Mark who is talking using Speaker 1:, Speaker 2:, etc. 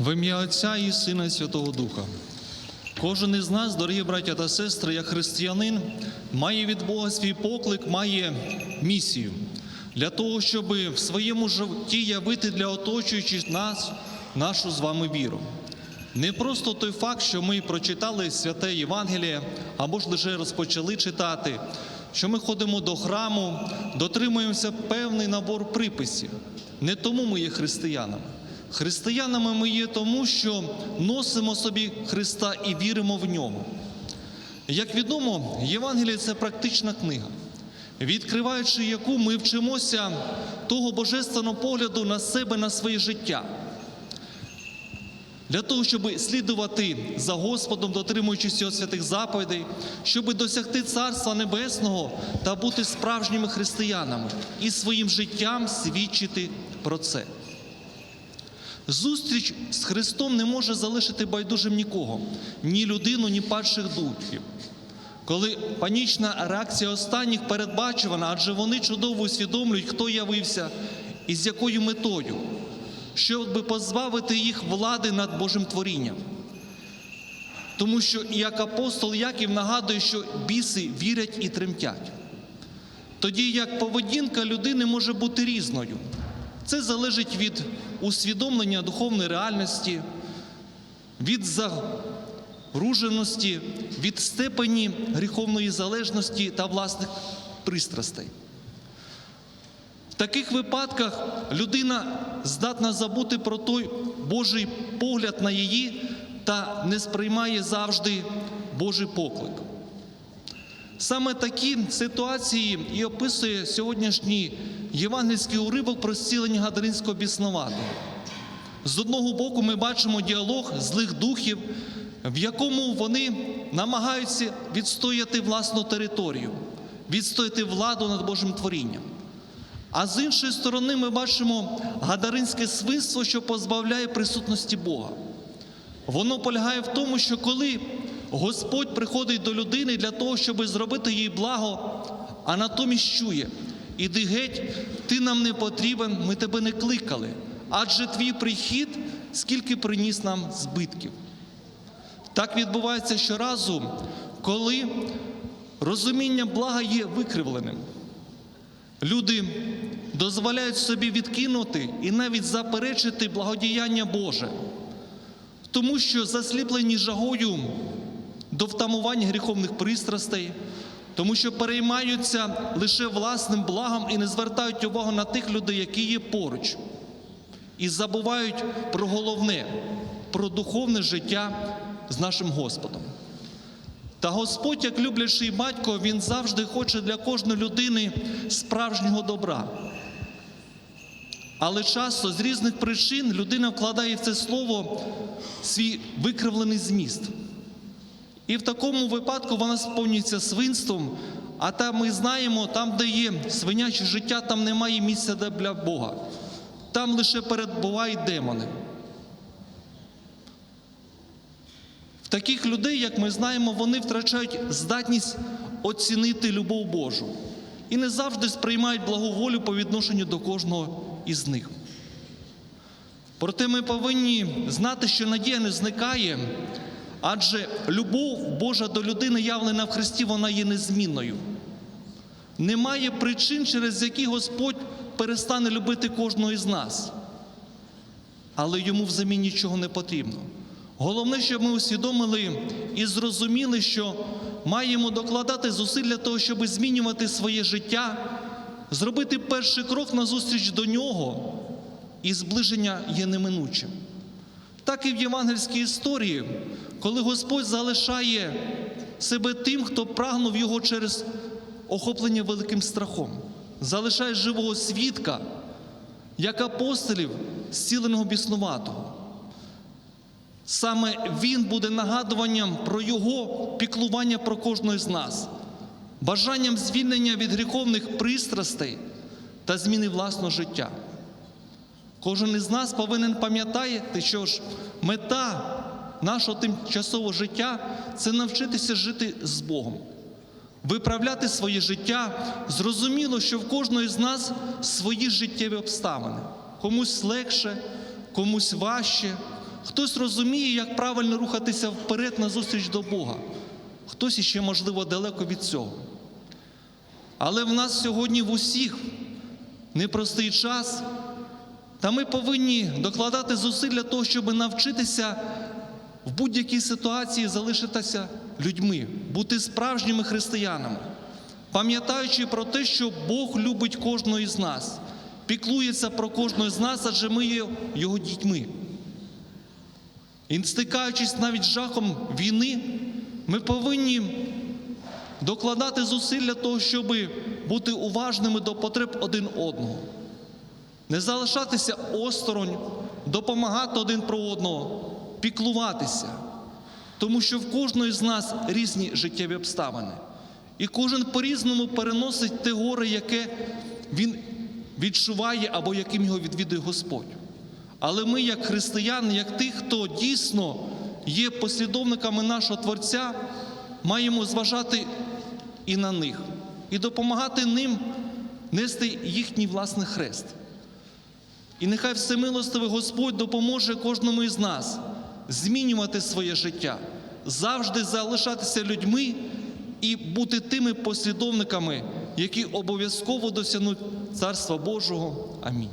Speaker 1: В ім'я Отця і Сина і Святого Духа. Кожен із нас, дорогі браття та сестри, як християнин, має від Бога свій поклик, має місію для того, щоб в своєму житті явити для оточуючих нас нашу з вами віру. Не просто той факт, що ми прочитали святе Євангеліє або ж лише розпочали читати, що ми ходимо до храму, дотримуємося певний набор приписів. Не тому ми є християнами. Християнами ми є тому, що носимо собі Христа і віримо в нього. Як відомо, Євангеліє це практична книга, відкриваючи яку ми вчимося того божественного погляду на себе, на своє життя. Для того, щоб слідувати за Господом, дотримуючись його святих заповідей, щоб досягти Царства Небесного та бути справжніми християнами і своїм життям свідчити про це. Зустріч з Христом не може залишити байдужим нікого, ні людину, ні падших духів. Коли панічна реакція останніх передбачувана, адже вони чудово усвідомлюють, хто явився і з якою метою, щоб позбавити їх влади над Божим творінням. Тому що як апостол Яків нагадує, що біси вірять і тремтять. Тоді як поведінка людини може бути різною. Це залежить від усвідомлення духовної реальності, від загруженості, від степені гріховної залежності та власних пристрастей. В таких випадках людина здатна забути про той Божий погляд на її та не сприймає завжди Божий поклик. Саме такі ситуації і описує сьогоднішній євангельський уривок про зцілення Гадаринського біснуватого. З одного боку, ми бачимо діалог злих духів, в якому вони намагаються відстояти власну територію, відстояти владу над Божим творінням. А з іншої сторони, ми бачимо гадаринське свинство, що позбавляє присутності Бога. Воно полягає в тому, що коли Господь приходить до людини для того, щоб зробити їй благо, а натомість чує, іди геть, ти нам не потрібен, ми тебе не кликали, адже твій прихід скільки приніс нам збитків. Так відбувається щоразу, коли розуміння блага є викривленим. Люди дозволяють собі відкинути і навіть заперечити благодіяння Боже, тому що засліплені жагою до втамування гріховних пристрастей, тому що переймаються лише власним благом і не звертають увагу на тих людей, які є поруч, і забувають про головне, про духовне життя з нашим Господом. Та Господь, як люблячий батько, Він завжди хоче для кожної людини справжнього добра. Але часто з різних причин людина вкладає в це слово свій викривлений зміст. І в такому випадку вона сповнюється свинством, а там ми знаємо, там, де є свиняче життя, там немає місця для Бога. Там лише перебувають демони. В таких людей, як ми знаємо, вони втрачають здатність оцінити любов Божу і не завжди сприймають благу волю по відношенню до кожного із них. Проте ми повинні знати, що надія не зникає, адже любов Божа до людини, явлена в Христі, вона є незмінною. Немає причин, через які Господь перестане любити кожного із нас, але йому взамін нічого не потрібно. Головне, щоб ми усвідомили і зрозуміли, що маємо докладати зусиль для того, щоб змінювати своє життя, зробити перший крок на зустріч до нього, і зближення є неминучим. Так і в євангельській історії, коли Господь залишає себе тим, хто прагнув його через охоплення великим страхом, залишає живого свідка, як апостолів, зціленого біснуватого. Саме він буде нагадуванням про його піклування про кожного з нас, бажанням звільнення від гріховних пристрастей та зміни власного життя. Кожен із нас повинен пам'ятати, що ж мета нашого тимчасового життя це навчитися жити з Богом, виправляти своє життя. Зрозуміло, що в кожного з нас свої життєві обставини. Комусь легше, комусь важче, хтось розуміє, як правильно рухатися вперед назустріч до Бога, хтось іще, можливо, далеко від цього. Але в нас сьогодні в усіх непростий час, та ми повинні докладати зусиль для того, щоб навчитися в будь-якій ситуації залишитися людьми, бути справжніми християнами, пам'ятаючи про те, що Бог любить кожного із нас, піклується про кожного з нас, адже ми є його дітьми. І стикаючись навіть жахом війни, ми повинні докладати зусиль для того, щоб бути уважними до потреб один одного, не залишатися осторонь, допомагати один про одного, піклуватися, тому що в кожної з нас різні життєві обставини, і кожен по-різному переносить те горе, яке він відчуває або яким його відвідує Господь. Але ми, як християни, як ті, хто дійсно є послідовниками нашого Творця, маємо зважати і на них, і допомагати ним нести їхній власний хрест. І нехай всемилостивий Господь допоможе кожному із нас змінювати своє життя, завжди залишатися людьми і бути тими послідовниками, які обов'язково досягнуть Царства Божого. Амінь.